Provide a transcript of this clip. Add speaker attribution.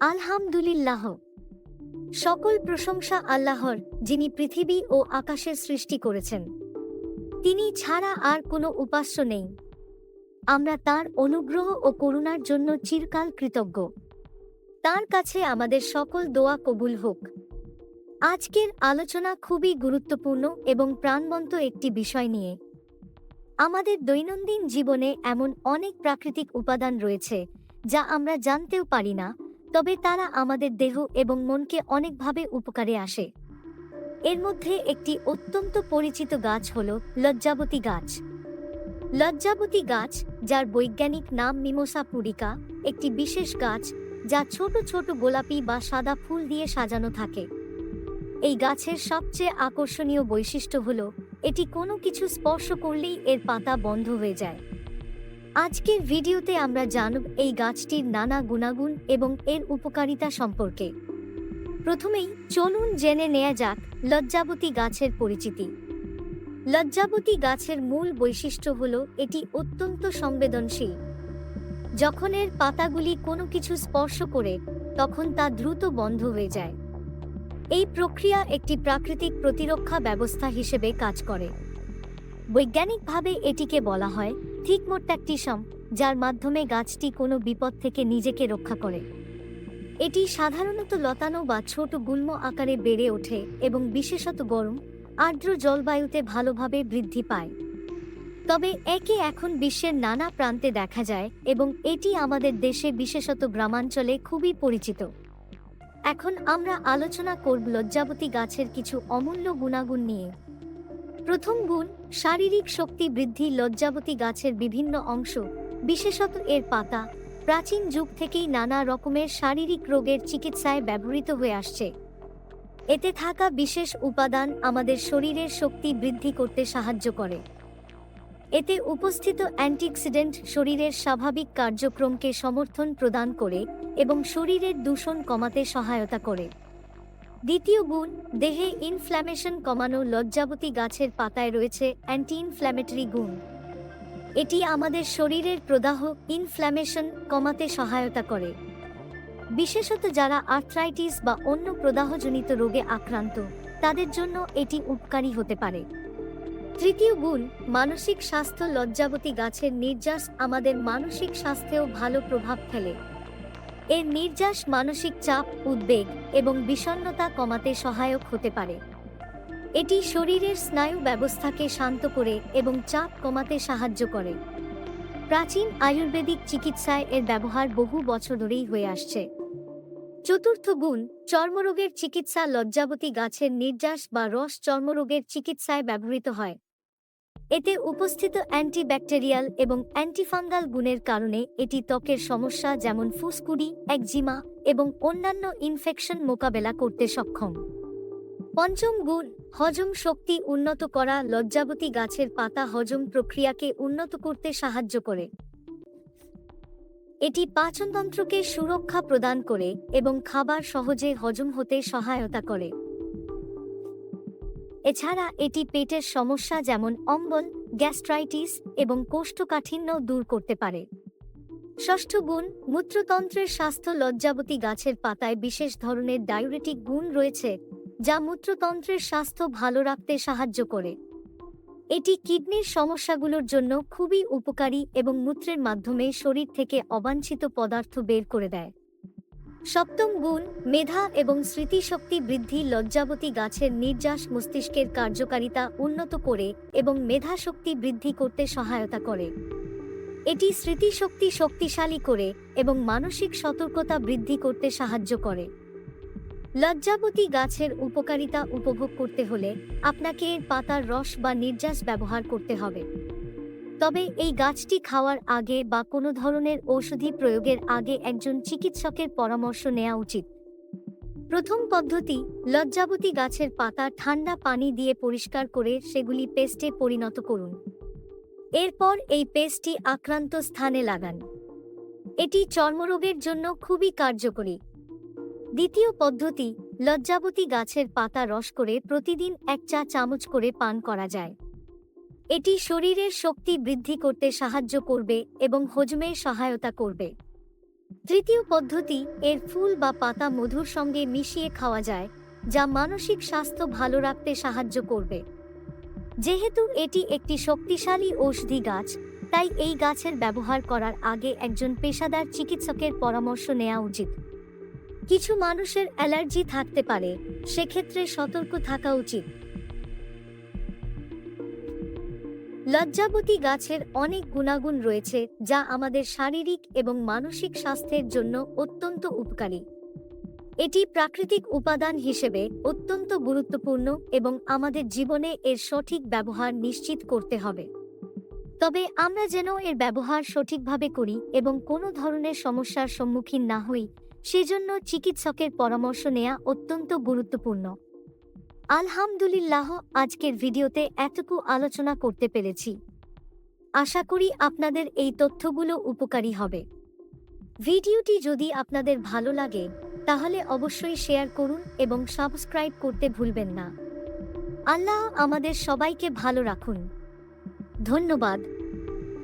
Speaker 1: আলহামদুলিল্লাহ। সকল প্রশংসা আল্লাহর, যিনি পৃথিবী ও আকাশের সৃষ্টি করেছেন। তিনি ছাড়া আর কোনো উপাস্য নেই। আমরা তার অনুগ্রহ ও করুণার জন্য চিরকাল কৃতজ্ঞ। তার কাছে আমাদের সকল দোয়া কবুল হোক। আজকের আলোচনা খুবই গুরুত্বপূর্ণ এবং প্রাণবন্ত একটি বিষয় নিয়ে। আমাদের দৈনন্দিন জীবনে এমন অনেক প্রাকৃতিক উপাদান রয়েছে, যা আমরা জানতেও পারি না তবে তারা আমাদের দেহ এবং মনকে অনেকভাবে উপকারে আসে। এর মধ্যে একটি অত্যন্ত পরিচিত গাছ হল লজ্জাবতী গাছ। লজ্জাবতী গাছ, যার বৈজ্ঞানিক নাম মিমোসা পুরিকা, একটি বিশেষ গাছ যা ছোট ছোট গোলাপি বা সাদা ফুল দিয়ে সাজানো থাকে। এই গাছের সবচেয়ে আকর্ষণীয় বৈশিষ্ট্য হল, এটি কোনো কিছু স্পর্শ করলেই এর পাতা বন্ধ হয়ে যায়। আজকের ভিডিওতে আমরা জানব এই গাছটির নানা গুণাগুণ এবং এর উপকারিতা সম্পর্কে। প্রথমেই চলুন জেনে নেয়া যাক লজ্জাবতী গাছের পরিচিতি। লজ্জাবতী গাছের মূল বৈশিষ্ট্য হল এটি অত্যন্ত সংবেদনশীল। যখন এর পাতাগুলি কোনো কিছু স্পর্শ করে, তখন তা দ্রুত বন্ধ হয়ে যায়। এই প্রক্রিয়া একটি প্রাকৃতিক প্রতিরক্ষা ব্যবস্থা হিসেবে কাজ করে। বৈজ্ঞানিকভাবে এটিকে বলা হয় থিকমোট্যাকটিসম যার মাধ্যমে গাছটি কোনো বিপদ থেকে নিজেকে রক্ষা করে। এটি সাধারণত লতানো বা ছোট গুল্ম আকারে বেড়ে ওঠে এবং বিশেষত গরম, আর্দ্র জলবায়ুতে ভালোভাবে বৃদ্ধি পায়। তবে একে এখন বিশ্বের নানা প্রান্তে দেখা যায় এবং এটি আমাদের দেশে বিশেষত গ্রামাঞ্চলে খুবই পরিচিত। এখন আমরা আলোচনা করব লজ্জাবতী গাছের কিছু অমূল্য গুণাগুণ নিয়ে। প্রথম গুণ শারীরিক শক্তি বৃদ্ধি লজ্জাবতী গাছের বিভিন্ন অংশ, বিশেষত এর পাতা, প্রাচীন যুগ থেকেই নানা রকমের শারীরিক রোগের চিকিৎসায় ব্যবহৃত হয়ে আসছে। এতে থাকা বিশেষ উপাদান আমাদের শরীরের শক্তি বৃদ্ধি করতে সাহায্য করে। এতে উপস্থিত অ্যান্টিঅক্সিডেন্ট শরীরের স্বাভাবিক কার্যক্রমকে সমর্থন প্রদান করে এবং শরীরের দূষণ কমাতে সহায়তা করে। দ্বিতীয় গুণ, দেহে ইনফ্ল্যামেশন কমানো লজ্জাবতী গাছের পাতায় রয়েছে অ্যান্টি ইনফ্ল্যামেটরি গুণ। এটি আমাদের শরীরের প্রদাহ ইনফ্ল্যামেশন কমাতে সহায়তা করে। বিশেষত যারা আর্থ্রাইটিস বা অন্য প্রদাহজনিত রোগে আক্রান্ত, তাদের জন্য এটি উপকারী হতে পারে। তৃতীয় গুণ, মানসিক স্বাস্থ্য লজ্জাবতী গাছের নির্যাস আমাদের মানসিক স্বাস্থ্যেও ভালো প্রভাব ফেলে। এর নির্যাস, মানসিক চাপ, উদ্বেগ এবং বিষণ্ণতা কমাতে সহায়ক হতে পারে। এটি শরীরের স্নায়ু ব্যবস্থাকে শান্ত করে এবং চাপ কমাতে সাহায্য করে। প্রাচীন আয়ুর্বেদিক চিকিৎসায় এর ব্যবহার বহু বছর ধরেই হয়ে আসছে। চতুর্থ গুণ, চর্মরোগের চিকিৎসা লজ্জাবতী গাছের নির্যাস বা রস চর্মরোগের চিকিৎসায় ব্যবহৃত হয়। এতে উপস্থিত অ্যান্টিব্যাকটেরিয়াল এবং অ্যান্টিফাঙ্গাল গুণের কারণে এটি ত্বকের সমস্যা যেমন ফুসকুড়ি, একজিমা এবং অন্যান্য ইনফেকশন মোকাবেলা করতে সক্ষম। পঞ্চম গুণ, হজম শক্তি উন্নত করা লজ্জাবতী গাছের পাতা হজম প্রক্রিয়াকে উন্নত করতে সাহায্য করে। এটি পাচনতন্ত্রকে সুরক্ষা প্রদান করে এবং খাবার সহজে হজম হতে সহায়তা করে। এছাড়া এটি পেটের সমস্যা যেমন অম্বল, গ্যাস্ট্রাইটিস এবং কোষ্ঠকাঠিন্য দূর করতে পারে। ষষ্ঠ গুণ, মূত্রতন্ত্রের স্বাস্থ্য লজ্জাবতী গাছের পাতায় বিশেষ ধরনের ডায়ুরেটিক গুণ রয়েছে, যা মূত্রতন্ত্রের স্বাস্থ্য ভালো রাখতে সাহায্য করে। এটি কিডনির সমস্যাগুলোর জন্য খুবই উপকারী এবং মূত্রের মাধ্যমে শরীর থেকে অবাঞ্ছিত পদার্থ বের করে দেয়। সপ্তম গুণ, মেধা এবং স্মৃতিশক্তি বৃদ্ধি লজ্জাবতী গাছের নির্যাস মস্তিষ্কের কার্যকারিতা উন্নত করে এবং মেধা শক্তি বৃদ্ধি করতে সহায়তা করে। এটি স্মৃতিশক্তি শক্তিশালী করে এবং মানসিক সতর্কতা বৃদ্ধি করতে সাহায্য করে। লজ্জাবতী গাছের উপকারিতা উপভোগ করতে হলে আপনাকে এর পাতার রস বা নির্যাস ব্যবহার করতে হবে। তবে এই গাছটি খাওয়ার আগে বা কোনো ধরনের ঔষধি প্রয়োগের আগে একজন চিকিৎসকের পরামর্শ নেওয়া উচিত। প্রথম পদ্ধতি, লজ্জাবতী গাছের পাতা ঠান্ডা পানি দিয়ে পরিষ্কার করে সেগুলি পেস্টে পরিণত করুন। এরপর এই পেস্টটি আক্রান্ত স্থানে লাগান। এটি চর্মরোগের জন্য খুবই কার্যকরী। দ্বিতীয় পদ্ধতি, লজ্জাবতী গাছের পাতা রস করে প্রতিদিন এক চা চামচ করে পান করা যায়। এটি শরীরের শক্তি বৃদ্ধি করতে সাহায্য করবে এবং হজমে সহায়তা করবে। তৃতীয় পদ্ধতি, এর ফুল বা পাতা মধুর সঙ্গে মিশিয়ে খাওয়া যায়, যা মানসিক স্বাস্থ্য ভালো রাখতে সাহায্য করবে। যেহেতু এটি একটি শক্তিশালী ঔষধি গাছ, তাই এই গাছের ব্যবহার করার আগে একজন পেশাদার চিকিৎসকের পরামর্শ নেওয়া উচিত। কিছু মানুষের অ্যালার্জি থাকতে পারে, সেক্ষেত্রে সতর্ক থাকা উচিত। লজ্জাবতী গাছের অনেক গুণাগুণ রয়েছে, যা আমাদের শারীরিক এবং মানসিক স্বাস্থ্যের জন্য অত্যন্ত উপকারী। এটি প্রাকৃতিক উপাদান হিসেবে অত্যন্ত গুরুত্বপূর্ণ এবং আমাদের জীবনে এর সঠিক ব্যবহার নিশ্চিত করতে হবে। তবে আমরা যেন এর ব্যবহার সঠিকভাবে করি এবং কোনো ধরনের সমস্যার সম্মুখীন না হই, সেজন্য চিকিৎসকের পরামর্শ নেওয়া অত্যন্ত গুরুত্বপূর্ণ। আলহামদুলিল্লাহ, আজকের ভিডিওতে এতটুকু আলোচনা করতে পেরেছি। আশা করি আপনাদের এই তথ্যগুলো উপকারী হবে। ভিডিওটি যদি আপনাদের ভালো লাগে, তাহলে অবশ্যই শেয়ার করুন এবং সাবস্ক্রাইব করতে ভুলবেন না। আল্লাহ আমাদের সবাইকে ভালো রাখুন। ধন্যবাদ।